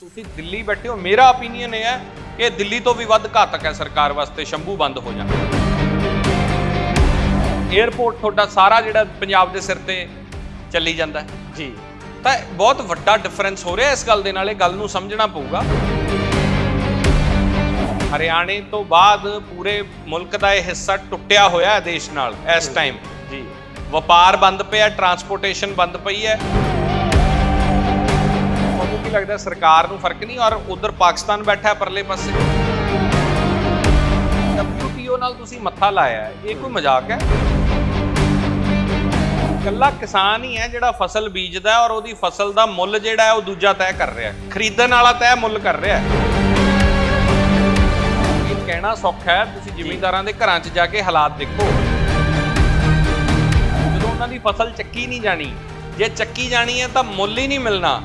ਤੁਸੀਂ ਦਿੱਲੀ ਬੈਠੇ ਹੋ ਮੇਰਾ opinion ਇਹ ਹੈ ਕਿ ਦਿੱਲੀ ਤੋਂ ਵੀ ਵੱਧ ਘਾਤਕ ਹੈ ਸਰਕਾਰ ਵਾਸਤੇ ਸ਼ੰਭੂ ਬੰਦ ਹੋ ਜਾਣਾ। 에어ਪੋਰਟ ਤੁਹਾਡਾ ਸਾਰਾ ਜਿਹੜਾ ਪੰਜਾਬ ਦੇ ਸਿਰ ਤੇ ਚੱਲੀ ਜਾਂਦਾ ਹੈ। ਜੀ। ਤਾਂ ਬਹੁਤ ਵੱਡਾ ਡਿਫਰੈਂਸ ਹੋ ਰਿਹਾ ਇਸ ਗੱਲ ਦੇ ਨਾਲ ਇਹ ਗੱਲ ਨੂੰ ਸਮਝਣਾ ਪਊਗਾ। ਹਰਿਆਣੇ ਤੋਂ ਬਾਅਦ ਪੂਰੇ ਮੁਲਕ ਦਾ ਇਹ ਹਿੱਸਾ ਟੁੱਟਿਆ ਹੋਇਆ ਹੈ ਦੇਸ਼ ਨਾਲ ਇਸ ਟਾਈਮ ਜੀ। ਵਪਾਰ ਬੰਦ ਪਿਆ ਟਰਾਂਸਪੋਰਟੇਸ਼ਨ ਬੰਦ ਪਈ ਹੈ। ਲੱਗਦਾ ਸਰਕਾਰ ਨੂੰ ਫ਼ਰਕ ਨਹੀਂ ਔਰ ਉਧਰ ਪਾਕਿਸਤਾਨ ਬੈਠਾ ਪਰਲੇ ਪਾਸੇ। WTO ਨਾਲ ਤੁਸੀਂ ਮੱਥਾ ਲਾਇਆ ਇਹ ਕੋਈ ਮਜ਼ਾਕ ਹੈ? ਕੱਲਾ ਕਿਸਾਨ ਹੀ ਹੈ ਜਿਹੜਾ ਫਸਲ ਬੀਜਦਾ ਹੈ ਔਰ ਉਹਦੀ ਫਸਲ ਦਾ ਮੁੱਲ ਜਿਹੜਾ ਹੈ ਉਹ ਦੂਜਾ ਤੈਅ ਕਰ ਰਿਹਾ ਖਰੀਦਣ ਵਾਲਾ ਤੈਅ ਮੁੱਲ ਕਰ ਰਿਹਾ ਇਹ ਕਹਿਣਾ ਸੌਖਾ ਹੈ ਤੁਸੀਂ ਜ਼ਿਮੀਂਦਾਰਾਂ ਦੇ ਘਰਾਂ 'ਚ ਜਾ ਕੇ ਹਾਲਾਤ ਦੇਖੋ। ਜਦੋਂ ਉਹਨਾਂ ਦੀ ਫਸਲ ਚੱਕੀ ਨਹੀਂ ਜਾਣੀ ਜੇ ਚੱਕੀ ਜਾਣੀ ਹੈ ਤਾਂ ਮੁੱਲ ਹੀ ਨਹੀਂ ਮਿਲਣਾ।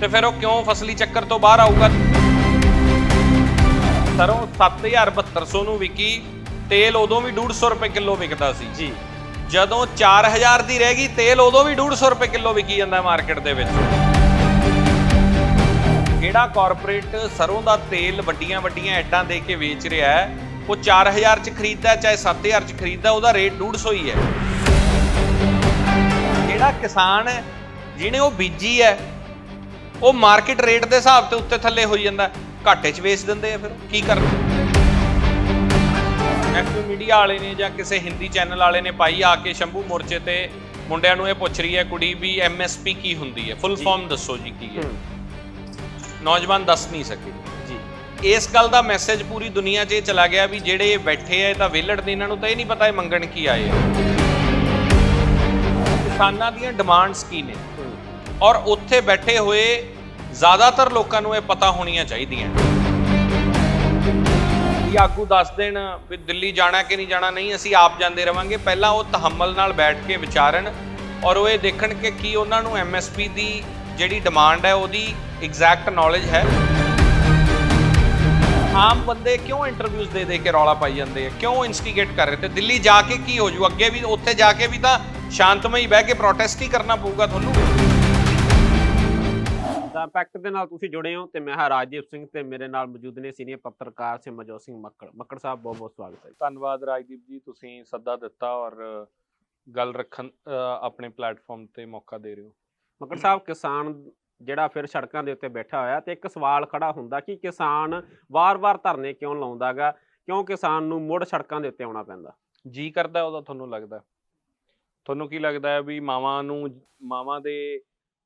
ਤੇ ਫਿਰ ਉਹ ਕਿਉਂ ਫਸਲੀ ਚੱਕਰ ਤੋਂ ਬਾਹਰ ਆਊਗਾ? ਸਰੋਂ 7200 ਨੂੰ ਵਿਕੀ ਤੇਲ ਉਦੋਂ ਵੀ 150 ਰੁਪਏ ਕਿਲੋ ਵਿਕਦਾ ਸੀ। ਜੀ। ਜਦੋਂ 4000 ਦੀ ਰਹਿ ਗਈ ਤੇਲ ਉਦੋਂ ਵੀ 150 ਰੁਪਏ ਕਿਲੋ ਵਿਕੀ ਜਾਂਦਾ ਮਾਰਕੀਟ ਦੇ ਵਿੱਚ। ਜਿਹੜਾ ਕਾਰਪੋਰੇਟ ਸਰੋਂ ਦਾ ਤੇਲ ਵੱਡੀਆਂ ਵੱਡੀਆਂ ਐਡਾਂ ਦੇ ਕੇ ਵੇਚ ਰਿਹਾ ਹੈ ਉਹ 4000 ਚ ਖਰੀਦਦਾ ਚਾਹੇ 7000 ਚ ਖਰੀਦਦਾ ਉਹਦਾ ਰੇਟ 150 ਹੀ ਹੈ। ਜਿਹੜਾ ਕਿਸਾਨ ਜਿਹਨੇ ਉਹ ਬੀਜੀ ਹੈ ਉਹ ਮਾਰਕੀਟ ਰੇਟ ਦੇ ਹਿਸਾਬ ਤੇ ਉੱਤੇ ਥੱਲੇ ਹੋਈ ਜਾਂਦਾ। ਘਾਟੇ 'ਚ ਵੇਚ ਦਿੰਦੇ ਆ ਫਿਰ ਕੀ ਕਰਨ? ਐਫਐਮ ਮੀਡੀਆ ਵਾਲੇ ਨੇ ਜਾਂ ਕਿਸੇ ਹਿੰਦੀ ਚੈਨਲ ਵਾਲੇ ਨੇ ਪਾਈ ਆ ਕੇ ਸ਼ੰਭੂ ਮੋਰਚੇ ਤੇ ਮੁੰਡਿਆਂ ਨੂੰ ਇਹ ਪੁੱਛ ਰਹੀ ਹੈ ਕੁੜੀ ਵੀ ਐਮਐਸਪੀ ਕੀ ਹੁੰਦੀ ਹੈ? ਫੁੱਲ ਫਾਰਮ ਦੱਸੋ ਜੀ ਕੀ ਹੈ। ਨੌਜਵਾਨ ਦੱਸ ਨਹੀਂ ਸਕੇ। ਜੀ। ਇਸ ਗੱਲ ਦਾ ਮੈਸੇਜ ਪੂਰੀ ਦੁਨੀਆ 'ਚ ਇਹ ਚਲਾ ਗਿਆ ਵੀ ਜਿਹੜੇ ਇਹ ਬੈਠੇ ਆ ਇਹ ਤਾਂ ਵਿਹਲੜ ਨੇ ਇਹਨਾਂ ਨੂੰ ਤਾਂ ਇਹ ਨਹੀਂ ਪਤਾ ਇਹ ਮੰਗਣ ਕੀ ਆਏ ਆ। ਕਿਸਾਨਾਂ ਦੀਆਂ ਡਿਮਾਂਡਸ ਕੀ ਨੇ? ਔਰ ਉੱਥੇ ਬੈਠੇ ਹੋਏ ਜ਼ਿਆਦਾਤਰ ਲੋਕਾਂ ਨੂੰ ਇਹ ਪਤਾ ਹੋਣੀਆਂ ਚਾਹੀਦੀਆਂ। ਇਹ ਆਗੂ ਦੱਸ ਦੇਣ ਵੀ ਦਿੱਲੀ ਜਾਣਾ ਕਿ ਨਹੀਂ ਜਾਣਾ? ਨਹੀਂ, ਅਸੀਂ ਆਪ ਜਾਂਦੇ ਰਵਾਂਗੇ। ਪਹਿਲਾਂ ਉਹ ਤਹੱਮਲ ਨਾਲ ਬੈਠ ਕੇ ਵਿਚਾਰਨ ਔਰ ਉਹ ਇਹ ਦੇਖਣ ਕਿ ਕੀ ਉਹਨਾਂ ਨੂੰ ਐਮਐਸਪੀ ਦੀ ਜਿਹੜੀ ਡਿਮਾਂਡ ਹੈ, ਉਹਦੀ ਐਗਜ਼ੈਕਟ ਨੌਲੇਜ ਹੈ। ਆਮ ਬੰਦੇ ਕਿਉਂ ਇੰਟਰਵਿਊਜ਼ ਦੇ ਦੇ ਕੇ ਰੌਲਾ ਪਾਈ ਜਾਂਦੇ ਆ? ਕਿਉਂ ਇਨਸਟੀਗੇਟ ਕਰ ਰਹੇ? ਤੇ ਦਿੱਲੀ ਜਾ ਕੇ ਕੀ ਹੋ ਜੂ? ਅੱਗੇ ਵੀ, ਉੱਥੇ ਜਾ ਕੇ ਵੀ ਤਾਂ ਸ਼ਾਂਤਮਈ ਬਹਿ ਕੇ ਪ੍ਰੋਟੈਸਟ ਹੀ ਕਰਨਾ ਪਊਗਾ ਤੁਹਾਨੂੰ। ਦਾ ਇੰਪੈਕਟ ਦੇ ਨਾਲ ਤੁਸੀਂ ਜੁੜੇ ਹੋ ਤੇ ਮੈਂ ਹਾਂ ਰਾਜਦੀਪ ਸਿੰਘ ਤੇ ਮੇਰੇ ਨਾਲ ਮੌਜੂਦ ਨੇ ਸੀਨੀਅਰ ਪੱਤਰਕਾਰ ਸਿਮਰਜੋਤ ਸਿੰਘ ਮੱਕੜ। ਮੱਕੜ ਸਾਹਿਬ ਬਹੁਤ ਬਹੁਤ ਸਵਾਗਤ ਹੈ ਧੰਨਵਾਦ ਰਾਜਦੀਪ ਜੀ ਤੁਸੀਂ ਸੱਦਾ ਦਿੱਤਾ ਔਰ ਗੱਲ ਰੱਖਣ ਆਪਣੇ ਪਲੇਟਫਾਰਮ ਤੇ ਮੌਕਾ ਦੇ ਰਹੇ ਹੋ। ਮੱਕੜ ਸਾਹਿਬ ਕਿਸਾਨ ਜਿਹੜਾ ਫਿਰ ਸੜਕਾਂ ਦੇ ਉੱਤੇ ਬੈਠਾ ਹੋਇਆ ਤੇ ਇੱਕ ਸਵਾਲ ਖੜਾ ਹੁੰਦਾ ਕਿ ਕਿਸਾਨ ਵਾਰ-ਵਾਰ ਧਰਨੇ ਕਿਉਂ ਲਾਉਂਦਾਗਾ? ਕਿਉਂ ਕਿਸਾਨ ਨੂੰ ਮੁੜ ਸੜਕਾਂ ਦੇ ਉੱਤੇ ਆਉਣਾ ਪੈਂਦਾ? ਜੀ ਕਰਦਾ ਉਹਦਾ ਤੁਹਾਨੂੰ ਲੱਗਦਾ? ਤੁਹਾਨੂੰ ਕੀ ਲੱਗਦਾ ਹੈ ਵੀ ਮਾਵਾਂ ਨੂੰ ਮਾਵਾਂ ਦੇ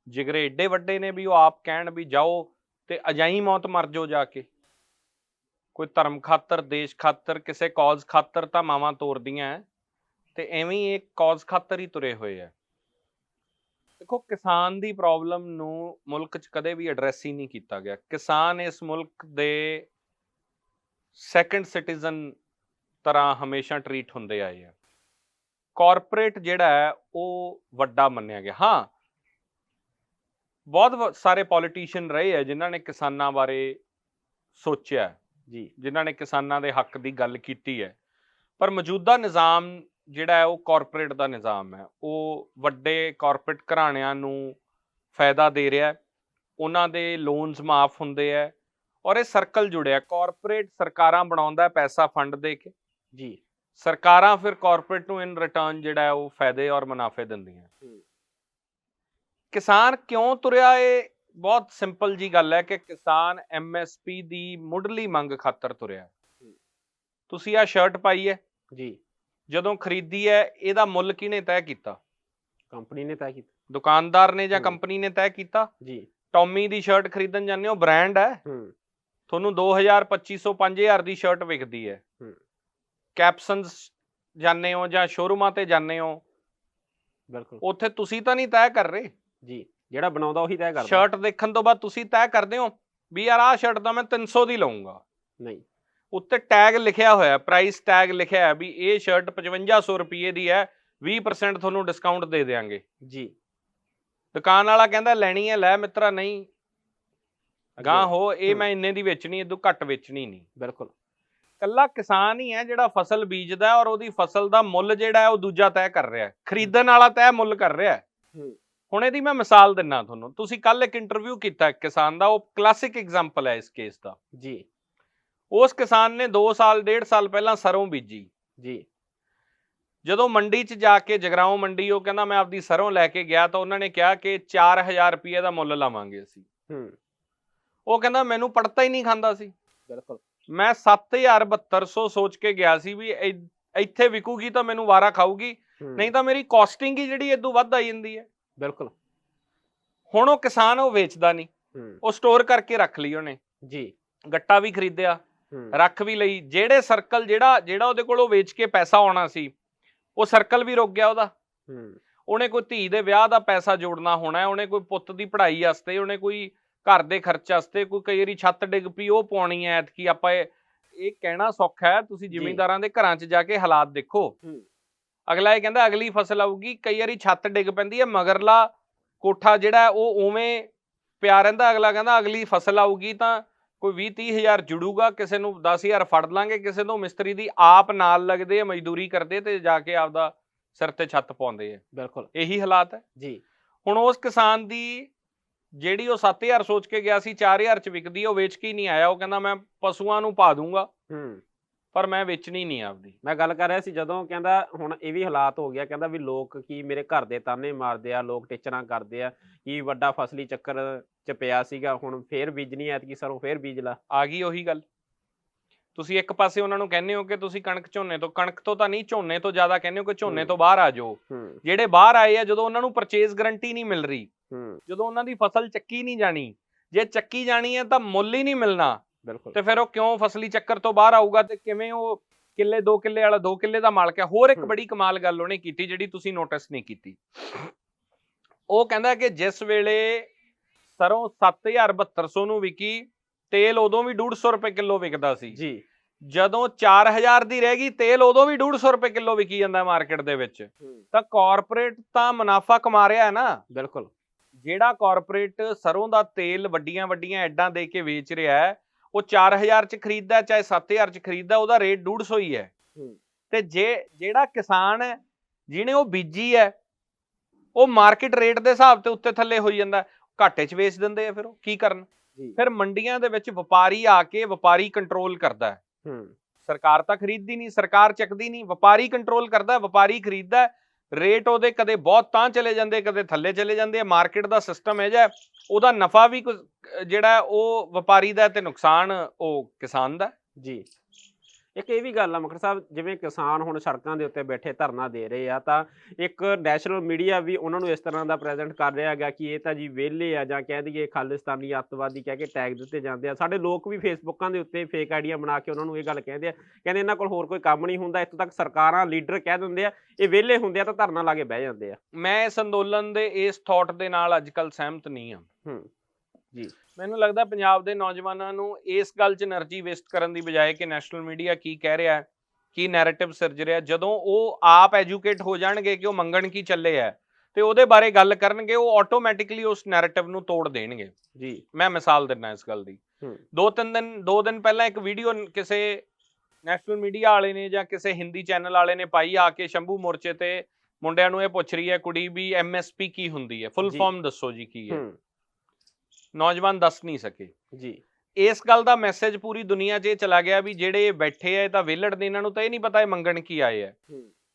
ਜਿਗਰੇ ਏਡੇ ਵੱਡੇ ਨੇ ਵੀ ਉਹ ਆਪ ਕਹਿਣ ਵੀ ਜਾਓ ਤੇ ਅਜਾਈ ਮੌਤ ਮਰ ਜਾਓ ਜਾ ਕੇ। ਕੋਈ ਧਰਮ ਖਾਤਰ, ਦੇਸ਼ ਖਾਤਰ, ਕਿਸੇ ਕਾਜ਼ ਖਾਤਰ ਤਾਂ ਮਾਵਾਂ ਤੋਰਦੀਆਂ ਹੈ ਤੇ ਐਵੇਂ ਹੀ ਇੱਕ ਕਾਜ਼ ਖਾਤਰ ਹੀ ਤੁਰੇ ਹੋਏ ਆ ਦੇਖੋ, ਕਿਸਾਨ ਦੀ ਪ੍ਰੋਬਲਮ ਨੂੰ ਮੁਲਕ 'ਚ ਕਦੇ ਵੀ ਐਡਰੈਸ ਹੀ ਨਹੀਂ ਕੀਤਾ ਗਿਆ। ਕਿਸਾਨ ਇਸ ਮੁਲਕ ਦੇ ਸੈਕੰਡ ਸਿਟੀਜ਼ਨ ਤਰ੍ਹਾਂ ਹਮੇਸ਼ਾ ਟਰੀਟ ਹੁੰਦੇ ਆਏ ਆ। ਕਾਰਪੋਰੇਟ ਜਿਹੜਾ ਹੈ ਉਹ ਵੱਡਾ ਮੰਨਿਆ ਗਿਆ। ਹਾਂ ਬਹੁਤ ਸਾਰੇ ਪੋਲੀਟੀਸ਼ੀਅਨ ਰਹੇ ਆ ਜਿਨ੍ਹਾਂ ਨੇ ਕਿਸਾਨਾਂ ਬਾਰੇ ਸੋਚਿਆ ਜੀ। ਜਿਨ੍ਹਾਂ ਨੇ ਕਿਸਾਨਾਂ ਦੇ ਹੱਕ ਦੀ ਗੱਲ ਕੀਤੀ ਹੈ। ਪਰ ਮੌਜੂਦਾ ਨਿਜ਼ਾਮ ਜਿਹੜਾ ਹੈ ਉਹ ਕਾਰਪੋਰੇਟ ਦਾ ਨਿਜ਼ਾਮ ਹੈ। ਉਹ ਵੱਡੇ ਕਾਰਪੋਰੇਟ ਘਰਾਣਿਆਂ ਨੂੰ ਫਾਇਦਾ ਦੇ ਰਿਹਾ ਹੈ। ਉਹਨਾਂ ਦੇ ਲੋਨਸ ਮਾਫ ਹੁੰਦੇ ਹੈ ਔਰ ਇਹ ਸਰਕਲ ਜੁੜਿਆ। ਕਾਰਪੋਰੇਟ ਸਰਕਾਰਾਂ ਬਣਾਉਂਦਾ ਪੈਸਾ ਫੰਡ ਦੇ ਕੇ। ਜੀ। ਸਰਕਾਰਾਂ ਫਿਰ ਕਾਰਪੋਰੇਟ ਨੂੰ ਇਨ ਰਿਟਰਨ ਜਿਹੜਾ ਉਹ ਫਾਇਦੇ ਔਰ ਮੁਨਾਫੇ ਦਿੰਦੀਆਂ। ਕਿਸਾਨ ਕਿਉਂ ਤੁਰਿਆ ਇਹ ਬਹੁਤ ਸਿੰਪਲ ਜੀ ਗੱਲ ਹੈ ਕਿ ਕਿਸਾਨ ਐਮਐਸਪੀ ਦੀ ਮੁੱਢਲੀ ਮੰਗ ਖਾਤਰ ਤੁਰਿਆ ਤੁਸੀਂ ਆ ਸ਼ਰਟ ਪਾਈ ਹੈ? ਜੀ। ਜਦੋਂ ਖਰੀਦੀ ਹੈ ਇਹਦਾ ਮੁੱਲ ਕਿਹਨੇ ਤੈਅ ਕੀਤਾ? ਕੰਪਨੀ ਨੇ ਤੈਅ ਕੀਤਾ। ਦੁਕਾਨਦਾਰ ਨੇ ਜਾਂ। ਕੰਪਨੀ ਨੇ ਤੈਅ ਕੀਤਾ? ਜੀ। ਟੌਮੀ ਦੀ ਸ਼ਰਟ ਖਰੀਦਣ ਜਾਂਦੇ ਹੋ ਬ੍ਰਾਂਡ ਹੈ? ਤੁਹਾਨੂੰ 2000 2500 5000 ਦੀ ਸ਼ਰਟ ਵਿਕਦੀ ਹੈ। ਹੂੰ। ਕੈਪਸਨਸ ਜਾਂਦੇ ਹੋ ਜਾਂ ਸ਼ੋਰੂਮਾਂ ਤੇ ਜਾਂਦੇ ਹੋ? ਬਿਲਕੁਲ। ਉੱਥੇ ਤੁਸੀਂ ਤਾਂ ਨਹੀਂ ਤੈਅ ਕਰ ਰਹੇ? ਜੀ ਜਿਹੜਾ ਬਣਾਉਂਦਾ ਉਹੀ ਤੈਅ ਕਰਦਾ। ਸ਼ਰਟ ਦੇਖਣ ਤੋਂ ਬਾਅਦ ਤੁਸੀਂ ਤੈਅ ਕਰਦੇ ਹੋ ਵੀ ਯਾਰ ਆਹ ਸ਼ਰਟ ਤਾਂ ਮੈਂ 300 ਦੀ ਲਵਾਂਗਾ ਨਹੀਂ। ਉੱਤੇ ਟੈਗ ਲਿਖਿਆ ਹੋਇਆ ਪ੍ਰਾਈਸ ਟੈਗ ਲਿਖਿਆ ਹੈ ਵੀ ਇਹ ਸ਼ਰਟ 5500 ਰੁਪਏ ਦੀ ਹੈ 20% ਤੁਹਾਨੂੰ ਡਿਸਕਾਊਂਟ ਦੇ ਦੇਵਾਂਗੇ ਜੀ। ਦੁਕਾਨ ਵਾਲਾ ਕਹਿੰਦਾ ਲੈਣੀ ਹੈ ਲੈ ਮਿੱਤਰਾ ਨਹੀਂ। ਗਾਂ ਹੋ ਇਹ। ਮੈਂ ਇੰਨੇ ਦੀ ਵੇਚਣੀ ਇਦੋਂ ਘੱਟ ਵੇਚਣੀ ਨਹੀਂ। ਬਿਲਕੁਲ। ਕੱਲਾ ਕਿਸਾਨ ਹੀ ਹੈ ਜਿਹੜਾ ਫਸਲ ਬੀਜਦਾ ਔਰ ਉਹਦੀ ਫਸਲ ਦਾ ਮੁੱਲ ਜਿਹੜਾ ਹੈ ਉਹ ਦੂਜਾ ਤੈਅ ਕਰ ਰਿਹਾ ਹੈ। ਖਰੀਦਣ ਵਾਲਾ ਤੈਅ ਮੁੱਲ ਕਰ ਰਿਹਾ ਹੂੰ। ਹੁਣ ਇਹਦੀ ਮੈਂ ਮਿਸਾਲ ਦਿੰਨਾ ਤੁਹਾਨੂੰ। ਤੁਸੀਂ ਕੱਲ ਇੱਕ ਇੰਟਰਵਿਊ ਕੀਤਾ ਇੱਕ ਕਿਸਾਨ ਦਾ ਉਹ ਕਲਾਸਿਕ ਐਗਜ਼ਾਮਪਲ ਹੈ ਇਸ ਕੇਸ ਦਾ। ਜੀ। ਉਸ ਕਿਸਾਨ ਨੇ 2 ਸਾਲ 1.5 ਸਾਲ ਪਹਿਲਾਂ ਸਰੋਂ ਬੀਜੀ। ਜੀ। ਜਦੋਂ ਮੰਡੀ 'ਚ ਜਾ ਕੇ ਜਗਰਾਉਂ ਮੰਡੀ ਉਹ ਕਹਿੰਦਾ ਮੈਂ ਆਪਦੀ ਸਰੋਂ ਲੈ ਕੇ ਗਿਆ ਤਾਂ ਉਹਨਾਂ ਨੇ ਕਿਹਾ ਕਿ 4000 ਰੁਪਏ ਦਾ ਮੁੱਲ ਲਾਵਾਂਗੇ ਅਸੀਂ। ਹੂੰ। ਉਹ ਕਹਿੰਦਾ ਮੈਨੂੰ ਪੜਤਾ ਹੀ ਨਹੀਂ ਖਾਂਦਾ ਸੀ। ਬਿਲਕੁਲ। ਮੈਂ 7200 ਸੋਚ ਕੇ ਗਿਆ ਸੀ ਵੀ ਇੱਥੇ ਵਿਕੂਗੀ ਤਾਂ ਮੈਨੂੰ ਵਾਰਾ ਖਾਊਗੀ। ਨਹੀਂ ਤਾਂ ਮੇਰੀ ਕਾਸਟਿੰਗ ਹੀ ਜਿਹੜੀ ਇਦੋਂ ਵੱਧ ਆਈ ਜਾਂਦੀ ਹੈ। ਬਿਲਕੁਲ। ਹੁਣ ਉਹ ਕਿਸਾਨ ਉਹ ਵੇਚਦਾ ਨਹੀਂ। ਉਹ ਸਟੋਰ ਕਰਕੇ ਰੱਖ ਲਈ ਉਹਨੇ। ਜੀ। ਗੱਟਾ ਵੀ ਖਰੀਦਿਆ। ਰੱਖ ਵੀ ਲਈ। ਜਿਹੜੇ ਸਰਕਲ ਜਿਹੜਾ ਜਿਹੜਾ ਉਹਦੇ ਕੋਲ ਉਹ ਵੇਚ ਕੇ ਪੈਸਾ ਆਉਣਾ ਸੀ ਉਹ ਸਰਕਲ ਵੀ ਰੁਕ ਗਿਆ ਉਹਦਾ। ਉਹਨੇ ਕੋਈ ਧੀ ਦੇ ਵਿਆਹ ਦਾ ਪੈਸਾ ਜੋੜਨਾ ਹੋਣਾ ਉਹਨੇ ਕੋਈ ਪੁੱਤ ਦੀ ਪੜ੍ਹਾਈ ਵਾਸਤੇ ਉਹਨੇ ਕੋਈ ਘਰ ਦੇ ਖਰਚ ਵਾਸਤੇ ਕੋਈ ਕਈ ਵਾਰੀ ਛੱਤ ਡਿੱਗ ਪਈ ਉਹ ਪਾਉਣੀ ਐ ਐਤਕੀ। ਆਪਾਂ ਇਹ ਇਹ ਕਹਿਣਾ ਸੌਖਾ ਹੈ। ਤੁਸੀਂ। ਜ਼ਿਮੀਂਦਾਰਾਂ ਦੇ ਘਰਾਂ 'ਚ ਜਾ ਕੇ ਹਾਲਾਤ ਦੇਖੋ। ਅਗਲਾ ਇਹ ਕਹਿੰਦਾ ਅਗਲੀ ਫਸਲ ਆਊਗੀ ਕਈ ਵਾਰੀ ਛੱਤ ਡਿੱਗ ਪੈਂਦੀ ਹੈ ਮਗਰਲਾ ਕੋਠਾ ਜਿਹੜਾ ਉਹ ਉਵੇਂ ਪਿਆ ਰਹਿੰਦਾ ਅਗਲਾ ਕਹਿੰਦਾ ਅਗਲੀ ਫਸਲ ਆਊਗੀ ਤਾਂ ਕੋਈ 20 30 ਹਜ਼ਾਰ ਜੁੜੂਗਾ ਕਿਸੇ ਨੂੰ 10000 ਫੜ ਲਾਂਗੇ ਕਿਸੇ ਤੋਂ ਮਿਸਤਰੀ ਦੀ ਆਪ ਨਾਲ ਲੱਗਦੇ ਆ ਮਜ਼ਦੂਰੀ ਕਰਦੇ ਤੇ ਜਾ ਕੇ ਆਪਦਾ ਸਿਰ ਤੇ ਛੱਤ ਪਾਉਂਦੇ ਆ। ਬਿਲਕੁਲ। ਇਹੀ ਹਾਲਾਤ ਹੈ। ਜੀ। ਹੁਣ ਉਸ ਕਿਸਾਨ ਦੀ ਜਿਹੜੀ ਉਹ 7000 ਸੋਚ ਕੇ ਗਿਆ ਸੀ 4000 ਚ ਵਿਕਦੀ ਉਹ ਵੇਚ ਕੇ ਹੀ ਨਹੀਂ ਆਇਆ ਉਹ ਕਹਿੰਦਾ ਮੈਂ ਪਸ਼ੂਆਂ ਨੂੰ ਪਾ ਦੂੰਗਾ। ਹੂੰ। ਪਰ ਮੈਂ ਵੇਚਣੀ ਨਹੀਂ ਆਪਦੀ। ਮੈਂ ਗੱਲ ਕਰ ਰਿਹਾ ਸੀ ਜਦੋਂ ਕਹਿੰਦਾ ਹੁਣ ਇਹ ਵੀ ਹਾਲਾਤ ਹੋ ਗਿਆ ਕਹਿੰਦਾ ਵੀ ਲੋਕ ਕੀ ਮੇਰੇ ਘਰ ਦੇ ਤਾਨੇ ਮਾਰਦੇ ਆ ਲੋਕ ਟਿਚਰਾਂ ਕਰਦੇ ਆ ਕੀ ਵੱਡਾ ਫਸਲੀ ਚੱਕਰ ਚ ਪਿਆ ਸੀਗਾ ਹੁਣ ਫੇਰ ਬੀਜਣੀ ਐਤਕੀ ਸਰੋਂ ਫੇਰ ਬੀਜ ਲਾ। ਆ ਗਈ ਉਹੀ ਗੱਲ। ਤੁਸੀਂ ਇੱਕ ਪਾਸੇ ਉਹਨਾਂ ਨੂੰ ਕਹਿੰਦੇ ਹੋ ਕਿ ਤੁਸੀਂ ਕਣਕ ਝੋਨੇ ਤੋਂ ਕਣਕ ਤੋਂ ਤਾਂ ਨਹੀਂ ਝੋਨੇ ਤੋਂ ਜ਼ਿਆਦਾ ਕਹਿੰਦੇ ਹੋ ਕਿ ਝੋਨੇ। ਤੋਂ ਬਾਹਰ ਆ ਜਾਓ। ਜਿਹੜੇ ਬਾਹਰ ਆਏ ਆ ਜਦੋਂ ਉਹਨਾਂ ਨੂੰ ਪਰਚੇਜ਼ ਗਰੰਟੀ ਨਹੀਂ ਮਿਲ ਰਹੀ ਜਦੋਂ ਉਹਨਾਂ ਦੀ ਫਸਲ ਚੱਕੀ ਨਹੀਂ ਜਾਣੀ ਜੇ ਚੱਕੀ ਜਾਣੀ ਹੈ ਤਾਂ ਮੁੱਲ ਹੀ ਨਹੀਂ ਮਿਲਣਾ। ਬਿਲਕੁਲ। ਤੇ ਫਿਰ ਉਹ ਕਿਉਂ ਫਸਲੀ ਚੱਕਰ ਤੋਂ ਬਾਹਰ ਆਊਗਾ ਤੇ ਕਿਵੇਂ ਉਹ ਕਿੱਲੇ 2 ਕਿੱਲੇ ਵਾਲਾ 2 ਕਿੱਲੇ ਦਾ ਮਾਲਕ ਹੈ? ਹੋਰ ਇੱਕ। ਬੜੀ ਕਮਾਲ ਗੱਲ ਉਹਨੇ ਕੀਤੀ ਜਿਹੜੀ ਤੁਸੀਂ ਨੋਟਿਸ ਨਹੀਂ ਕੀਤੀ। ਉਹ ਕਹਿੰਦਾ ਕਿ ਜਿਸ ਵੇਲੇ ਸਰੋਂ 7200 ਨੂੰ ਵਿਕੀ ਤੇਲ ਉਦੋਂ ਵੀ 150 ਰੁਪਏ ਕਿਲੋ ਵਿਕਦਾ ਸੀ। ਜੀ। ਜਦੋਂ 4000 ਦੀ ਰਹਿ ਗਈ ਤੇਲ ਉਦੋਂ ਵੀ 150 ਰੁਪਏ ਕਿਲੋ ਵਿਕੀ ਜਾਂਦਾ ਮਾਰਕੀਟ ਦੇ ਵਿੱਚ। ਤਾਂ ਕਾਰਪੋਰੇਟ ਤਾਂ ਮੁਨਾਫਾ ਕਮਾ ਰਿਹਾ ਹੈ ਨਾ? ਬਿਲਕੁਲ। ਜਿਹੜਾ ਕਾਰਪੋਰੇਟ ਸਰੋਂ ਦਾ ਤੇਲ ਵੱਡੀਆਂ ਵੱਡੀਆਂ ਐਡਾਂ ਦੇ ਕੇ ਵੇਚ ਰਿਹਾ ਹੈ ਉਹ 4000 ਚ ਖਰੀਦਦਾ ਚਾਹੇ 7000 ਚ ਖਰੀਦਦਾ ਉਹਦਾ ਰੇਟ 150 ਹੀ ਹੈ। ਤੇ ਜੇ ਜਿਹੜਾ ਕਿਸਾਨ ਹੈ ਜਿਹਨੇ ਉਹ ਬੀਜੀ ਹੈ ਉਹ ਮਾਰਕੀਟ ਰੇਟ ਦੇ ਹਿਸਾਬ ਤੇ ਉੱਤੇ ਥੱਲੇ ਹੋਈ ਜਾਂਦਾ ਘਾਟੇ 'ਚ ਵੇਚ ਦਿੰਦੇ ਆ ਫਿਰ ਉਹ ਕੀ ਕਰਨ? ਫਿਰ ਮੰਡੀਆਂ ਦੇ ਵਿੱਚ ਵਪਾਰੀ ਆ ਕੇ ਵਪਾਰੀ ਕੰਟਰੋਲ ਕਰਦਾ ਹੈ। ਸਰਕਾਰ ਤਾਂ ਖਰੀਦਦੀ ਨਹੀਂ ਸਰਕਾਰ ਚੱਕਦੀ ਨਹੀਂ ਵਪਾਰੀ ਕੰਟਰੋਲ ਕਰਦਾ ਵਪਾਰੀ ਖਰੀਦਦਾ ਰੇਟ ਉਹਦੇ ਕਦੇ ਬਹੁਤ ਤਾਂ ਚਲੇ ਜਾਂਦੇ, ਕਦੇ ਥੱਲੇ ਚਲੇ ਜਾਂਦੇ ਆ ਮਾਰਕੀਟ ਦਾ ਸਿਸਟਮ ਹੈ ਜਿਹਾ ਉਹਦਾ ਨਫਾ ਵੀ ਕੁਝ, ਜਿਹੜਾ ਉਹ ਵਪਾਰੀ ਦਾ ਤੇ ਨੁਕਸਾਨ ਉਹ ਕਿਸਾਨ ਦਾ ਜੀ। ਇੱਕ ਇਹ ਵੀ ਗੱਲ ਆ ਮਖਰ ਸਾਹਿਬ ਜਿਵੇਂ ਕਿਸਾਨ ਹੁਣ ਸੜਕਾਂ ਦੇ ਉੱਤੇ ਬੈਠੇ ਧਰਨਾ ਦੇ ਰਹੇ ਆ ਤਾਂ ਇੱਕ ਨੈਸ਼ਨਲ ਮੀਡੀਆ ਵੀ ਉਹਨਾਂ ਨੂੰ ਇਸ ਤਰ੍ਹਾਂ ਦਾ ਪ੍ਰੈਜ਼ੈਂਟ ਕਰ ਰਿਹਾ ਹੈਗਾ ਕਿ ਇਹ ਤਾਂ ਜੀ ਵਿਹਲੇ ਆ ਜਾਂ ਕਹਿ ਦਈਏ ਖਾਲਿਸਤਾਨੀ ਅੱਤਵਾਦੀ ਕਹਿ ਕੇ ਟੈਗ ਦਿੱਤੇ ਜਾਂਦੇ ਆ। ਸਾਡੇ ਲੋਕ ਵੀ ਫੇਸਬੁੱਕਾਂ ਦੇ ਉੱਤੇ ਫੇਕ ਆਈਡੀਆਂ ਬਣਾ ਕੇ ਉਹਨਾਂ ਨੂੰ ਇਹ ਗੱਲ ਕਹਿੰਦੇ ਆ ਕਹਿੰਦੇ ਇਹਨਾਂ ਕੋਲ ਹੋਰ ਕੋਈ ਕੰਮ ਨਹੀਂ ਹੁੰਦਾ ਇੱਥੋਂ ਤੱਕ ਸਰਕਾਰਾਂ ਲੀਡਰ ਕਹਿ ਦਿੰਦੇ ਆ ਇਹ ਵਿਹਲੇ ਹੁੰਦੇ ਆ ਤਾਂ ਧਰਨਾ ਲਾ ਕੇ ਬਹਿ ਜਾਂਦੇ ਆ। ਮੈਂ ਇਸ ਅੰਦੋਲਨ ਦੇ ਇਸ ਥਾਟ ਦੇ ਨਾਲ ਅੱਜਕੱਲ ਸਹਿਮਤ ਨਹੀਂ ਹਾਂ। ਹੂੰ ਮੈਨੂੰ ਲੱਗਦਾ ਪੰਜਾਬ ਦੇ ਨੌਜਵਾਨਾਂ ਨੂੰ ਇਸ ਗੱਲ 'ਚ એનર્ਜੀ ਵੇਸਟ ਕਰਨ ਦੀ ਬਜਾਏ ਕਿ ਨੈਸ਼ਨਲ ਮੀਡੀਆ ਕੀ ਕਹਿ ਰਿਹਾ ਹੈ ਕੀ ਨੈਰੇਟਿਵ ਸਿਰਜ ਰਿਹਾ ਜਦੋਂ ਉਹ ਆਪ ਐਜੂਕੇਟ ਹੋ ਜਾਣਗੇ ਕਿ ਉਹ ਮੰਗਣ ਕੀ ਚੱਲੇ ਆ ਤੇ ਉਹਦੇ ਬਾਰੇ ਗੱਲ ਕਰਨਗੇ ਉਹ ਆਟੋਮੈਟਿਕਲੀ ਉਸ ਨੈਰੇਟਿਵ ਨੂੰ ਤੋੜ ਦੇਣਗੇ। ਜੀ। ਮੈਂ ਮਿਸਾਲ ਦਿੰਨਾ ਇਸ ਗੱਲ ਦੀ। ਦੋ ਤਿੰਨ ਦਿਨ ਦੋ ਦਿਨ ਪਹਿਲਾਂ ਇੱਕ ਵੀਡੀਓ ਕਿਸੇ ਨੈਸ਼ਨਲ ਮੀਡੀਆ ਵਾਲੇ ਨੇ ਜਾਂ ਕਿਸੇ ਹਿੰਦੀ ਚੈਨਲ ਵਾਲੇ ਨੇ ਪਾਈ ਆ ਕੇ ਸ਼ੰਭੂ ਮੋਰਚੇ ਤੇ ਮੁੰਡਿਆਂ ਨੂੰ ਇਹ ਪੁੱਛ ਰਹੀ ਹੈ ਕੁੜੀ ਵੀ ਐਮਐਸਪੀ ਕੀ ਹੁੰਦੀ ਹੈ? ਫੁੱਲ ਫਾਰਮ ਦੱਸੋ ਜੀ ਕੀ ਹੈ। ਨੌਜਵਾਨ ਦੱਸ ਨਹੀਂ ਸਕੇ। ਜੀ। ਇਸ ਗੱਲ ਦਾ ਮੈਸੇਜ ਪੂਰੀ ਦੁਨੀਆ 'ਚ ਇਹ ਚਲਾ ਗਿਆ ਵੀ ਜਿਹੜੇ ਬੈਠੇ ਆ ਇਹ ਤਾਂ ਵਿਹਲੜ ਨੇ ਇਹਨਾਂ ਨੂੰ ਤਾਂ ਇਹ ਨਹੀਂ ਪਤਾ ਇਹ ਮੰਗਣ ਕੀ ਆਏ ਆ।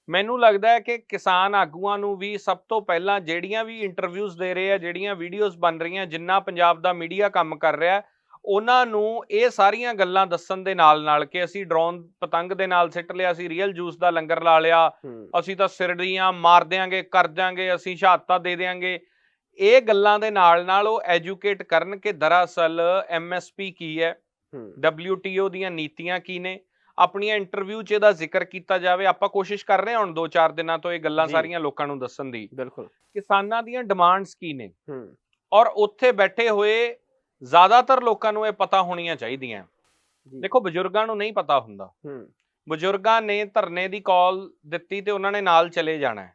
ਮੈਨੂੰ ਲੱਗਦਾ ਹੈ ਕਿ ਕਿਸਾਨ ਆਗੂਆਂ ਨੂੰ ਵੀ ਸਭ ਤੋਂ ਪਹਿਲਾਂ ਜਿਹੜੀਆਂ ਵੀ ਇੰਟਰਵਿਊਜ਼ ਦੇ ਰਹੇ ਆ ਜਿਹੜੀਆਂ ਵੀਡੀਓਜ਼ ਬਣ ਰਹੀਆਂ ਜਿੰਨਾ ਪੰਜਾਬ ਦਾ ਮੀਡੀਆ ਕੰਮ ਕਰ ਰਿਹਾ ਉਹਨਾਂ ਨੂੰ ਇਹ ਸਾਰੀਆਂ ਗੱਲਾਂ ਦੱਸਣ ਦੇ ਨਾਲ ਨਾਲ ਕਿ ਅਸੀਂ ਡਰੋਨ ਪਤੰਗ ਦੇ ਨਾਲ ਸਿੱਟ ਲਿਆ ਅਸੀਂ ਰੀਅਲ ਜੂਸ ਦਾ ਲੰਗਰ ਲਾ ਲਿਆ ਅਸੀਂ ਤਾਂ ਸਿਰੜੀਆਂ ਮਾਰ ਦਿਆਂਗੇ ਕਰ ਦਿਆਂਗੇ ਅਸੀਂ ਸ਼ਹਾਦਤਾਂ ਦੇ ਦਿਆਂਗੇ। ਇਹ ਗੱਲਾਂ ਦੇ ਨਾਲ ਨਾਲ ਉਹ ਐਜੂਕੇਟ ਕਰਨ ਕਿ ਦਰਅਸਲ ਐਮਐਸਪੀ ਕੀ ਹੈ WTO ਦੀਆਂ ਨੀਤੀਆਂ ਕੀ ਨੇ ਆਪਣੀਆਂ ਇੰਟਰਵਿਊ 'ਚ ਇਹਦਾ ਜ਼ਿਕਰ ਕੀਤਾ ਜਾਵੇ ਆਪਾਂ ਕੋਸ਼ਿਸ਼ ਕਰ ਰਹੇ ਹਾਂ ਹੁਣ 2-4 ਦਿਨਾਂ ਤੋਂ ਇਹ ਗੱਲਾਂ। ਸਾਰੀਆਂ ਲੋਕਾਂ ਨੂੰ ਦੱਸਣ ਦੀ। ਬਿਲਕੁਲ। ਕਿਸਾਨਾਂ ਦੀਆਂ ਡਿਮਾਂਡਸ ਕੀ ਨੇ? ਹੂੰ। ਔਰ ਉੱਥੇ ਬੈਠੇ ਹੋਏ ਜ਼ਿਆਦਾਤਰ ਲੋਕਾਂ ਨੂੰ ਇਹ ਪਤਾ ਹੋਣੀਆਂ ਚਾਹੀਦੀਆਂ। ਦੇਖੋ ਬਜ਼ੁਰਗਾਂ ਨੂੰ ਨਹੀਂ ਪਤਾ ਹੁੰਦਾ। ਹੂੰ। ਬਜ਼ੁਰਗਾਂ ਨੇ ਧਰਨੇ ਦੀ ਕਾਲ ਦਿੱਤੀ ਤੇ ਉਹਨਾਂ ਨੇ ਨਾਲ ਚਲੇ ਜਾਣਾ। ਹੂੰ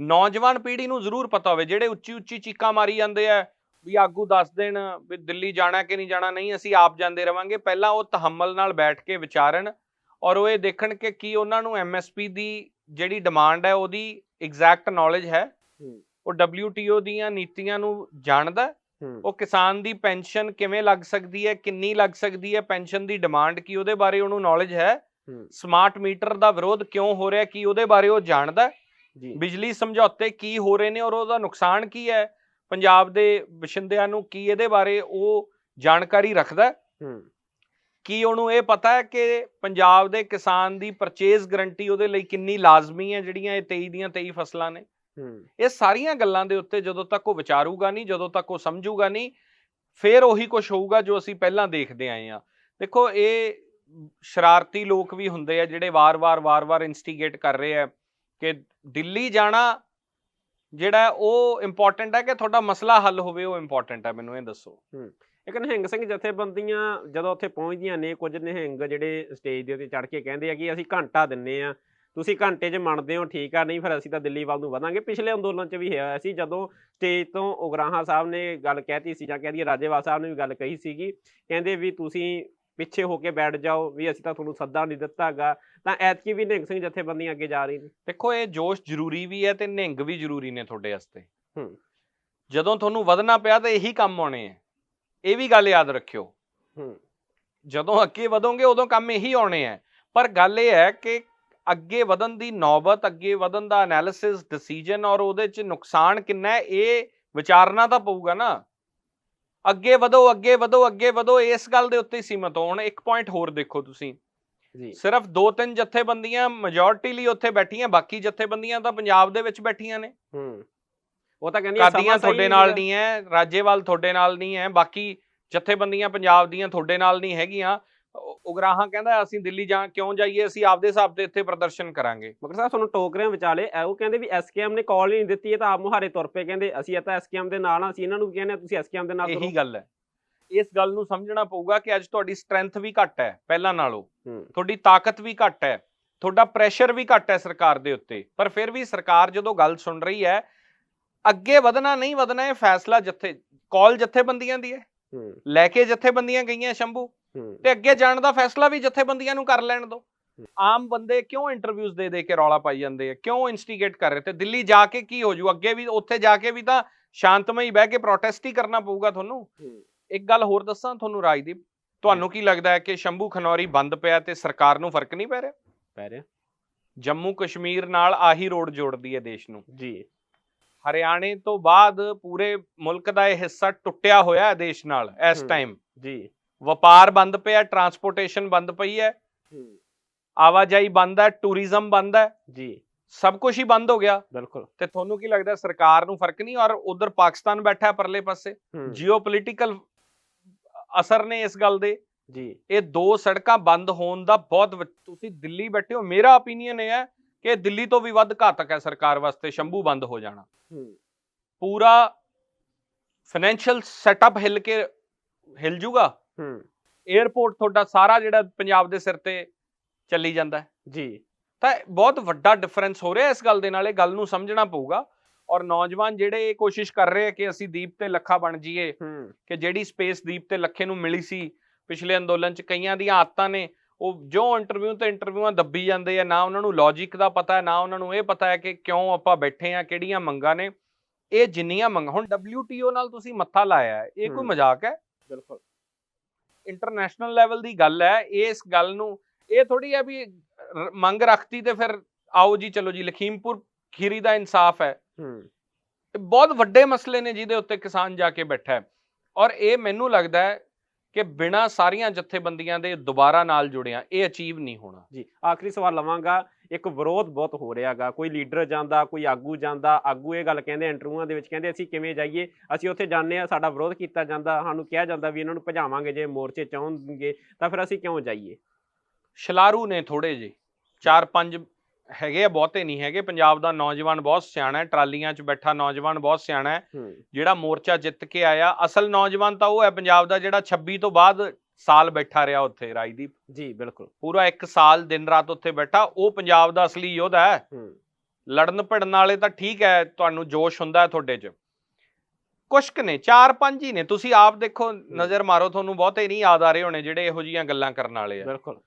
ਨੌਜਵਾਨ ਪੀੜ੍ਹੀ ਨੂੰ ਜ਼ਰੂਰ ਪਤਾ ਹੋਵੇ ਜਿਹੜੇ ਉੱਚੀ ਉੱਚੀ ਚੀਕਾਂ ਮਾਰੀ ਜਾਂਦੇ ਆ ਵੀ ਆਗੂ ਦੱਸ ਦੇਣ ਵੀ ਦਿੱਲੀ ਜਾਣਾ ਕਿ ਨਹੀਂ ਜਾਣਾ ਨਹੀਂ ਅਸੀਂ ਆਪ ਜਾਂਦੇ ਰਵਾਂਗੇ। ਪਹਿਲਾਂ ਉਹ ਤਹੱਮਲ ਨਾਲ ਬੈਠ ਕੇ ਵਿਚਾਰਨ ਔਰ ਉਹ ਇਹ ਦੇਖਣ ਕਿ ਕੀ ਉਹਨਾਂ ਨੂੰ ਐਮਐਸਪੀ ਦੀ ਜਿਹੜੀ ਡਿਮਾਂਡ ਹੈ ਉਹਦੀ ਐਗਜ਼ੈਕਟ ਨੌਲੇਜ ਹੈ। ਉਹ WTO ਦੀਆਂ ਨੀਤੀਆਂ ਨੂੰ ਜਾਣਦਾ ਉਹ ਕਿਸਾਨ ਦੀ ਪੈਨਸ਼ਨ ਕਿਵੇਂ ਲੱਗ ਸਕਦੀ ਹੈ ਕਿੰਨੀ ਲੱਗ ਸਕਦੀ ਹੈ ਪੈਨਸ਼ਨ ਦੀ ਡਿਮਾਂਡ ਕੀ ਉਹਦੇ ਬਾਰੇ ਉਹਨੂੰ ਨੌਲੇਜ ਹੈ। ਸਮਾਰਟ ਮੀਟਰ ਦਾ ਵਿਰੋਧ ਕਿਉਂ ਹੋ ਰਿਹਾ ਕੀ ਉਹਦੇ ਬਾਰੇ ਉਹ ਜਾਣਦਾ ਬਿਜਲੀ ਸਮਝੌਤੇ ਕੀ ਹੋ ਰਹੇ ਨੇ ਔਰ ਉਹਦਾ ਨੁਕਸਾਨ ਕੀ ਹੈ? ਪੰਜਾਬ ਦੇ ਵਸਿੰਦਿਆਂ ਨੂੰ ਕੀ ਇਹਦੇ ਬਾਰੇ ਉਹ ਜਾਣਕਾਰੀ ਰੱਖਦਾ ਕੀ ਉਹਨੂੰ ਇਹ ਪਤਾ ਹੈ ਕਿ ਪੰਜਾਬ ਦੇ ਕਿਸਾਨ ਦੀ ਪਰਚੇਜ਼ ਗਰੰਟੀ ਉਹਦੇ ਲਈ ਕਿੰਨੀ ਲਾਜ਼ਮੀ ਹੈ ਜਿਹੜੀਆਂ ਇਹ 23 ਦੀਆਂ 23 ਫਸਲਾਂ ਨੇ? ਇਹ ਸਾਰੀਆਂ ਗੱਲਾਂ ਦੇ ਉੱਤੇ ਜਦੋਂ ਤੱਕ ਉਹ ਵਿਚਾਰੂਗਾ ਨਹੀਂ ਜਦੋਂ ਤੱਕ ਉਹ ਸਮਝੂਗਾ ਨਹੀਂ ਫਿਰ ਉਹੀ ਕੁਝ ਹੋਊਗਾ ਜੋ ਅਸੀਂ ਪਹਿਲਾਂ ਦੇਖਦੇ ਆਏ ਆ ਦੇਖੋ ਇਹ ਸ਼ਰਾਰਤੀ ਲੋਕ ਵੀ ਹੁੰਦੇ ਆ ਜਿਹੜੇ ਵਾਰ-ਵਾਰ ਵਾਰ-ਵਾਰ ਇਨਸਟੀਗੇਟ ਕਰ ਰਹੇ ਆ ਕਿ ਦਿੱਲੀ ਜਾਣਾ ਜਿਹੜਾ ਉਹ ਇੰਪੋਰਟੈਂਟ ਹੈ ਕਿ ਤੁਹਾਡਾ ਮਸਲਾ ਹੱਲ ਹੋਵੇ, ਉਹ ਇੰਪੋਰਟੈਂਟ ਹੈ, ਮੈਨੂੰ ਇਹ ਦੱਸੋ। ਇੱਕ ਨਿਹੰਗ ਸਿੰਘ ਜਥੇਬੰਦੀਆਂ ਜਦੋਂ ਉੱਥੇ ਪਹੁੰਚਦੀਆਂ ਨੇ, ਕੁਝ ਨਿਹੰਗ ਜਿਹੜੇ ਸਟੇਜ ਦੇ ਉੱਤੇ ਚੜ ਕੇ ਕਹਿੰਦੇ ਆ ਕਿ ਅਸੀਂ ਘੰਟਾ ਦਿੰਨੇ ਆ, ਤੁਸੀਂ ਘੰਟੇ 'ਚ ਮੰਨਦੇ ਹੋ, ਠੀਕ ਆ, ਨਹੀਂ ਫਿਰ ਅਸੀਂ ਤਾਂ ਦਿੱਲੀ ਵੱਲ ਨੂੰ ਵਧਾਂਗੇ। ਪਿਛਲੇ ਅੰਦੋਲਨ 'ਚ ਵੀ ਹੋਇਆ ਸੀ, ਜਦੋਂ ਸਟੇਜ ਤੋਂ ਉਗਰਾਹਾਂ ਸਾਹਿਬ ਨੇ ਗੱਲ ਕਹਿਤੀ ਸੀ ਜਾਂ ਕਹਿ ਦਈਏ ਰਾਜੇਵਾਲ ਸਾਹਿਬ ਨੇ ਵੀ ਗੱਲ ਕਹੀ ਸੀਗੀ, ਕਹਿੰਦੇ ਵੀ ਤੁਸੀਂ ਪਿੱਛੇ ਹੋ ਕੇ ਬੈਠ ਜਾਓ ਵੀ ਅਸੀਂ ਤਾਂ ਤੁਹਾਨੂੰ ਸੱਦਾ ਨਹੀਂ ਦਿੱਤਾਗਾ। ਤਾਂ ਐਤਕੀ ਵੀ ਨਿਹੰਗ ਸਿੰਘ ਜਥੇਬੰਦੀਆਂ ਅੱਗੇ ਜਾ ਰਹੀ ਨੇ। ਦੇਖੋ ਇਹ ਜੋਸ਼ ਜ਼ਰੂਰੀ ਵੀ ਹੈ ਤੇ ਨਿਹੰਗ ਵੀ ਜ਼ਰੂਰੀ ਨੇ ਤੁਹਾਡੇ ਵਾਸਤੇ। ਹੂੰ। ਜਦੋਂ ਤੁਹਾਨੂੰ ਵਧਣਾ ਪਿਆ ਤਾਂ ਇਹੀ ਕੰਮ ਆਉਣੇ ਆ। ਇਹ ਵੀ ਗੱਲ ਯਾਦ ਰੱਖਿਓ। ਹੂੰ। ਜਦੋਂ ਅੱਗੇ ਵਧੋਗੇ ਉਦੋਂ ਕੰਮ ਇਹੀ ਆਉਣੇ ਆ। ਪਰ ਗੱਲ ਇਹ ਹੈ ਕਿ ਅੱਗੇ ਵਧਣ ਦੀ ਨੌਬਤ ਅੱਗੇ ਵਧਣ ਦਾ ਐਨਾਲਿਸਿਸ ਡਿਸੀਜਨ ਔਰ ਉਹਦੇ ਚ ਨੁਕਸਾਨ ਕਿੰਨਾ ਹੈ ਇਹ ਵਿਚਾਰਨਾ ਤਾਂ ਪਊਗਾ ਨਾ। ਅੱਗੇ ਵਧੋ ਅੱਗੇ ਵਧੋ ਅੱਗੇ ਵਧੋ ਇਸ ਗੱਲ ਦੇ ਉੱਤੇ ਹੀ ਸੀਮਤ ਹੁਣ ਇੱਕ ਪੁਆਇੰਟ ਹੋਰ ਦੇਖੋ ਤੁਸੀਂ। ਜੀ। ਸਿਰਫ ਦੋ ਤਿੰਨ ਜਥੇਬੰਦੀਆਂ ਮੈਜੋਰਟੀ ਲਈ ਉੱਥੇ ਬੈਠੀਆਂ ਬਾਕੀ ਜਥੇਬੰਦੀਆਂ ਤਾਂ ਪੰਜਾਬ ਦੇ ਵਿੱਚ ਬੈਠੀਆਂ ਨੇ। ਹੂੰ। ਉਹ ਤਾਂ ਕਹਿੰਦੀ ਕਾਦੀਆਂ ਤੁਹਾਡੇ ਨਾਲ ਨਹੀਂ ਹੈ ਰਾਜੇਵਾਲ ਤੁਹਾਡੇ ਨਾਲ ਨਹੀਂ ਹੈ ਬਾਕੀ ਜਥੇਬੰਦੀਆਂ ਪੰਜਾਬ ਦੀਆਂ ਤੁਹਾਡੇ ਨਾਲ ਨਹੀਂ ਹੈਗੀਆਂ। ਉਗਰਾਹਾਂ ਕਹਿੰਦਾ ਅਸੀਂ ਦਿੱਲੀ ਜਾ ਕਿਉਂ ਜਾਈਏ? ਅਸੀਂ ਆਪਦੇ ਹਿਸਾਬ ਤੇ ਇੱਥੇ ਪ੍ਰਦਰਸ਼ਨ ਕਰਾਂਗੇ। ਮਗਰ ਸਾਹਿਬ ਤੁਹਾਨੂੰ ਟੋਕ ਰਹੇ ਆ ਵਿਚਾਲੇ ਉਹ ਕਹਿੰਦੇ ਵੀ ਐਸਕੇਐਮ ਨੇ ਕਾਲ ਹੀ ਨਹੀਂ ਦਿੱਤੀ ਇਹ ਤਾਂ ਆਪ ਮੁਹਾਰੇ ਤੁਰ ਪਏ ਕਹਿੰਦੇ ਅਸੀਂ ਤਾਂ ਐਸਕੇਐਮ ਦੇ ਨਾਲ ਆ ਅਸੀਂ ਇਹਨਾਂ ਨੂੰ ਕਹਿੰਦੇ ਤੁਸੀਂ ਐਸਕੇਐਮ ਦੇ ਨਾਲ ਤੁਰੋ। ਇਹੀ ਗੱਲ ਹੈ। ਇਸ ਗੱਲ ਨੂੰ ਸਮਝਣਾ ਪਊਗਾ ਕਿ ਅੱਜ ਤੁਹਾਡੀ ਸਟਰੈਂਥ ਵੀ ਘੱਟ ਹੈ ਪਹਿਲਾਂ ਨਾਲੋਂ। ਹੂੰ। ਤੁਹਾਡੀ ਤਾਕਤ ਵੀ ਘੱਟ ਹੈ ਤੁਹਾਡਾ ਪ੍ਰੈਸ਼ਰ ਵੀ ਘੱਟ ਹੈ ਸਰਕਾਰ ਦੇ ਉੱਤੇ। ਪਰ ਫਿਰ ਵੀ ਸਰਕਾਰ ਜਦੋਂ ਗੱਲ ਸੁਣ ਰਹੀ ਹੈ ਅੱਗੇ ਵਧਣਾ ਨਹੀਂ ਵਧਣਾ ਇਹ ਫੈਸਲਾ ਜਥੇ ਕਾਲ ਜਥੇਬੰਦੀਆਂ ਦੀ ਹੈ। ਹੂੰ। ਲੈ ਕੇ ਜਥੇਬੰਦੀਆਂ ਗਈਆਂ ਸ਼ੰਭੂ। ਹੂੰ ਤੇ ਅੱਗੇ ਜਾਣ ਦਾ ਫੈਸਲਾ ਵੀ ਜਥੇਬੰਦੀਆਂ ਨੂੰ ਕਰ ਲੈਣ ਦਿਓ ਆਮ ਬੰਦੇ ਕਿਉਂ ਇੰਟਰਵਿਊਜ਼ ਦੇ ਦੇ ਕੇ ਰੌਲਾ ਪਾਈ ਜਾਂਦੇ ਆ? ਕਿਉਂ ਇਨਸਟੀਗੇਟ ਕਰ ਰਹੇ? ਤੇ ਦਿੱਲੀ ਜਾ ਕੇ ਕੀ ਹੋ ਜੂ? ਅੱਗੇ ਵੀ ਉੱਥੇ ਜਾ ਕੇ ਵੀ ਤਾਂ ਸ਼ਾਂਤਮਈ ਬਹਿ ਕੇ ਪ੍ਰੋਟੈਸਟ ਹੀ ਕਰਨਾ ਪਊਗਾ ਤੁਹਾਨੂੰ। ਇੱਕ ਗੱਲ ਹੋਰ ਦੱਸਾਂ ਤੁਹਾਨੂੰ ਰਾਜਦੀਪ। ਤੁਹਾਨੂੰ ਕੀ ਲੱਗਦਾ ਹੈ ਕਿ ਸ਼ੰਭੂ ਖਨੌਰੀ ਬੰਦ ਪਿਆ ਤੇ ਸਰਕਾਰ ਨੂੰ ਫ਼ਰਕ ਨਹੀਂ ਪੈ ਰਿਹਾ? ਪੈ ਰਿਹਾ। ਜੰਮੂ ਕਸ਼ਮੀਰ ਨਾਲ ਆਹੀ ਰੋਡ ਜੋੜਦੀ ਹੈ ਦੇਸ਼ ਨੂੰ। ਜੀ। ਹਰਿਆਣੇ ਤੋਂ ਬਾਅਦ ਪੂਰੇ ਮੁਲਕ ਦਾ ਇਹ ਹਿੱਸਾ ਟੁੱਟਿਆ ਹੋਇਆ ਹੈ ਦੇਸ਼ ਨਾਲ ਇਸ। ਟਾਈਮ ਜੀ। ਵਪਾਰ ਬੰਦ ਪਿਆ ਟਰਾਂਸਪੋਰਟੇਸ਼ਨ ਬੰਦ ਪਈ ਹੈ। ਆਵਾਜਾਈ ਬੰਦ ਹੈ ਟੂਰਿਜ਼ਮ ਬੰਦ ਹੈ। ਜੀ। ਸਭ ਕੁਝ ਹੀ ਬੰਦ ਹੋ ਗਿਆ। ਬਿਲਕੁਲ। ਤੇ ਤੁਹਾਨੂੰ ਕੀ ਲੱਗਦਾ ਸਰਕਾਰ ਨੂੰ ਫ਼ਰਕ ਨਹੀਂ ਔਰ ਉਧਰ ਪਾਕਿਸਤਾਨ ਬੈਠਾ ਹੈ ਪਰਲੇ ਪਾਸੇ? ਜੀਓਪੋਲਿਟੀਕਲ ਅਸਰ ਨੇ ਇਸ ਗੱਲ ਦੇ। ਜੀ। ਇਹ ਦੋ ਸੜਕਾਂ ਬੰਦ ਹੋਣ ਦਾ ਬਹੁਤ ਤੁਸੀਂ ਦਿੱਲੀ ਬੈਠੇ ਹੋ ਮੇਰਾ opinion ਇਹ ਹੈ ਕਿ ਦਿੱਲੀ ਤੋਂ ਵੀ ਵੱਧ ਘਾਤਕ ਹੈ ਸਰਕਾਰ ਵਾਸਤੇ ਸ਼ੰਭੂ ਬੰਦ ਹੋ ਜਾਣਾ। ਹੂੰ। ਪੂਰਾ ਫਾਈਨੈਂਸ਼ੀਅਲ ਸੈਟਅਪ ਹਿਲ ਕੇ ਹਿਲ ਜੂਗਾ? ਹੂੰ। 에ਅਰਪੋਰਟ ਤੁਹਾਡਾ ਸਾਰਾ ਜਿਹੜਾ ਪੰਜਾਬ ਦੇ ਸਿਰ ਤੇ ਚੱਲੀ ਜਾਂਦਾ ਜੀ। ਤਾਂ ਬਹੁਤ ਵੱਡਾ ਡਿਫਰੈਂਸ ਹੋ ਰਿਹਾ ਇਸ ਗੱਲ ਦੇ ਨਾਲ ਇਹ ਗੱਲ ਨੂੰ ਸਮਝਣਾ ਪਊਗਾ। ਔਰ ਨੌਜਵਾਨ ਜਿਹੜੇ ਇਹ ਕੋਸ਼ਿਸ਼ ਕਰ ਰਹੇ ਆ ਕਿ ਅਸੀਂ ਦੀਪ ਤੇ ਲੱਖਾ ਬਣ ਜਾਈਏ ਕਿ ਜਿਹੜੀ ਸਪੇਸ ਦੀਪ ਤੇ ਲੱਖੇ ਨੂੰ ਮਿਲੀ ਸੀ ਪਿਛਲੇ ਅੰਦੋਲਨ ਚ ਕਈਆਂ ਦੀਆਂ ਆਦਤਾਂ ਨੇ ਉਹ ਜੋ ਇੰਟਰਵਿਊ ਤੇ ਇੰਟਰਵਿਊਆਂ ਦੱਬੀ ਜਾਂਦੇ ਆ ਨਾ ਉਹਨਾਂ ਨੂੰ ਲੌਜੀਕ ਦਾ ਪਤਾ ਹੈ ਨਾ ਉਹਨਾਂ ਨੂੰ ਇਹ ਪਤਾ ਹੈ ਕਿ ਕਿਉਂ ਆਪਾਂ ਬੈਠੇ ਆ ਕਿਹੜੀਆਂ ਮੰਗਾਂ ਨੇ। ਇਹ ਜਿੰਨੀਆਂ ਮੰਗਾਂ ਹੁਣ WTO ਨਾਲ ਤੁਸੀਂ ਮੱਥਾ ਲਾਇਆ ਇਹ ਕੋਈ। ਮਜ਼ਾਕ ਹੈ? ਬਿਲਕੁਲ। ਇੰਟਰਨੈਸ਼ਨਲ ਲੈਵਲ ਦੀ ਗੱਲ ਹੈ ਇਸ ਗੱਲ ਨੂੰ ਇਹ ਥੋੜੀ ਹੈ ਵੀ ਮੰਗ ਰੱਖਤੀ ਤੇ ਫਿਰ ਆਓ ਜੀ ਚਲੋ ਜੀ ਲਖੀਮਪੁਰ ਖੀਰੀ ਦਾ ਇਨਸਾਫ ਹੈ। ਬਹੁਤ ਵੱਡੇ ਮਸਲੇ ਨੇ ਜਿਹਦੇ ਉੱਤੇ ਕਿਸਾਨ ਜਾ ਕੇ ਬੈਠਾ ਹੈ। ਔਰ ਇਹ ਮੈਨੂੰ ਲੱਗਦਾ ਹੈ ਕਿ ਬਿਨਾ ਸਾਰੀਆਂ ਜਥੇਬੰਦੀਆਂ ਦੇ ਦੁਬਾਰਾ ਨਾਲ ਜੁੜਿਆ ਇਹ ਅਚੀਵ ਨਹੀਂ ਹੋਣਾ। ਜੀ ਆਖਰੀ ਸਵਾਲ ਲਵਾਂਗਾ। ਇੱਕ ਵਿਰੋਧ ਬਹੁਤ ਹੋ ਰਿਹਾਗਾ ਕੋਈ ਲੀਡਰ ਜਾਂਦਾ ਕੋਈ ਆਗੂ ਜਾਂਦਾ ਆਗੂ ਇਹ ਗੱਲ ਕਹਿੰਦੇ ਇੰਟਰਵਿਊਆਂ ਦੇ ਵਿੱਚ ਕਹਿੰਦੇ ਅਸੀਂ ਕਿਵੇਂ ਜਾਈਏ? ਅਸੀਂ ਉੱਥੇ ਜਾਂਦੇ ਆ ਸਾਡਾ ਵਿਰੋਧ ਕੀਤਾ ਜਾਂਦਾ ਸਾਨੂੰ ਕਿਹਾ ਜਾਂਦਾ ਵੀ ਇਹਨਾਂ ਨੂੰ ਭਜਾਵਾਂਗੇ ਜੇ ਮੋਰਚੇ ਚਾਹੁੰਗੇ ਤਾਂ ਫਿਰ ਅਸੀਂ ਕਿਉਂ ਜਾਈਏ? ਸ਼ਲਾਰੂ ਨੇ ਥੋੜੇ ਜੇ ਚਾਰ ਪੰਜ ਹੈਗੇ ਆ ਬਹੁਤੇ ਨਹੀਂ ਹੈਗੇ। ਪੰਜਾਬ ਦਾ ਨੌਜਵਾਨ ਬਹੁਤ ਸਿਆਣਾ ਹੈ ਟਰਾਲੀਆਂ 'ਚ ਬੈਠਾ ਨੌਜਵਾਨ ਬਹੁਤ ਸਿਆਣਾ ਹੈ। ਹੂੰ। ਜਿਹੜਾ ਮੋਰਚਾ ਜਿੱਤ ਕੇ ਆਇਆ ਅਸਲ ਨੌਜਵਾਨ ਤਾਂ ਉਹ ਹੈ ਪੰਜਾਬ ਦਾ ਜਿਹੜਾ 26 ਤੋਂ ਬਾਅਦ ਸਾਲ ਬੈਠਾ ਰਿਹਾ ਉੱਥੇ ਰਾਜਦੀਪ। ਜੀ ਬਿਲਕੁਲ। ਪੂਰਾ 1 ਸਾਲ ਦਿਨ ਰਾਤ ਉੱਥੇ ਬੈਠਾ। ਉਹ ਪੰਜਾਬ ਦਾ ਅਸਲੀ ਯੋਧਾ ਹੈ। ਲੜਨ ਭਿੜਨ ਵਾਲੇ ਤਾਂ ਠੀਕ ਹੈ ਤੁਹਾਨੂੰ ਜੋਸ਼ ਹੁੰਦਾ ਹੈ ਤੁਹਾਡੇ 'ਚ। ਕੁਛ ਕੁ ਨੇ ਚਾਰ ਪੰਜ ਹੀ ਨੇ। ਤੁਸੀਂ ਆਪ ਦੇਖੋ ਨਜ਼ਰ ਮਾਰੋ ਤੁਹਾਨੂੰ ਬਹੁਤੇ ਨਹੀਂ ਯਾਦ ਆ ਰਹੇ ਹੋਣੇ ਜਿਹੜੇ ਇਹੋ ਜੀਆਂ ਗੱਲਾਂ ਕਰਨ ਵਾਲੇ ਆ। ਬਿਲਕੁਲ।